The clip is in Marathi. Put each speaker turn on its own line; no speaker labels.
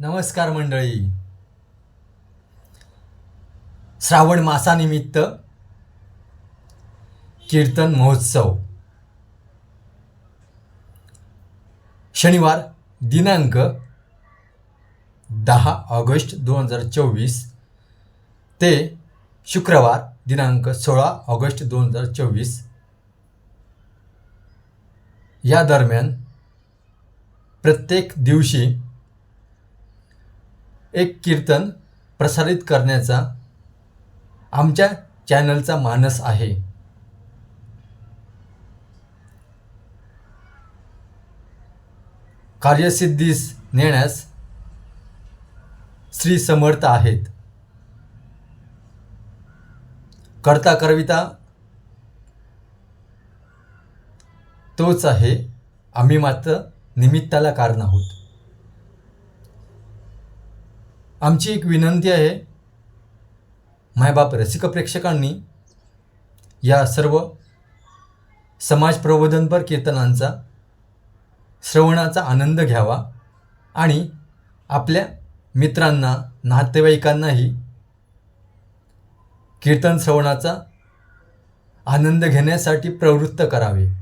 नमस्कार मंडळी. श्रावण मासानिमित्त कीर्तन महोत्सव. शनिवार दिनांक दहा ऑगस्ट दोन हजार चोवीस ते शुक्रवार दिनांक सोळा ऑगस्ट दोन हजार चोवीस या दरम्यान प्रत्येक दिवशी एक कीर्तन प्रसारित करण्याचा आमच्या चॅनलचा मानस आहे. कार्यसिद्धीस नेण्यास श्री समर्थ आहेत. करता करविता तोच आहे. आम्ही मात्र निमित्ताला कारण आहोत. आमची एक विनंती आहे मायबाप रसिक प्रेक्षकांनी या सर्व समाज प्रबोधनपर कीर्तनांचा श्रवणाचा आनंद घ्यावा आणि आपल्या मित्रांना नातेवाईकांनाही कीर्तन श्रवणाचा आनंद घेण्यासाठी प्रवृत्त करावे.